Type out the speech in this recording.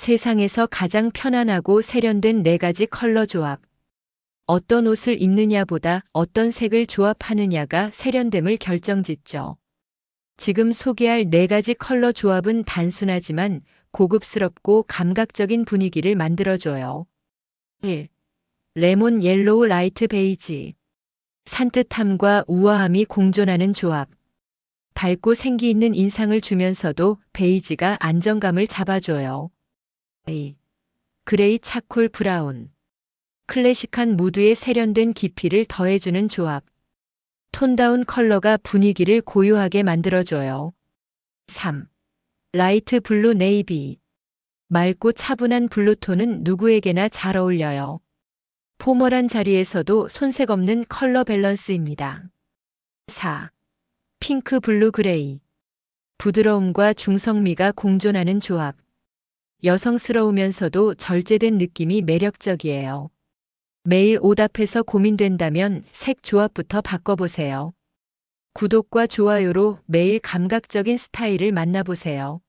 세상에서 가장 편안하고 세련된 네 가지 컬러 조합. 어떤 옷을 입느냐보다 어떤 색을 조합하느냐가 세련됨을 결정짓죠. 지금 소개할 네 가지 컬러 조합은 단순하지만 고급스럽고 감각적인 분위기를 만들어줘요. 1. 레몬 옐로우 라이트 베이지. 산뜻함과 우아함이 공존하는 조합. 밝고 생기 있는 인상을 주면서도 베이지가 안정감을 잡아줘요. 2. 그레이 차콜 브라운. 클래식한 무드에 세련된 깊이를 더해주는 조합. 톤다운 컬러가 분위기를 고요하게 만들어줘요. 3. 라이트 블루 네이비. 맑고 차분한 블루톤은 누구에게나 잘 어울려요. 포멀한 자리에서도 손색 없는 컬러 밸런스입니다. 4. 핑크 블루 그레이. 부드러움과 중성미가 공존하는 조합. 여성스러우면서도 절제된 느낌이 매력적이에요. 매일 옷 앞에서 고민된다면 색 조합부터 바꿔보세요. 구독과 좋아요로 매일 감각적인 스타일을 만나보세요.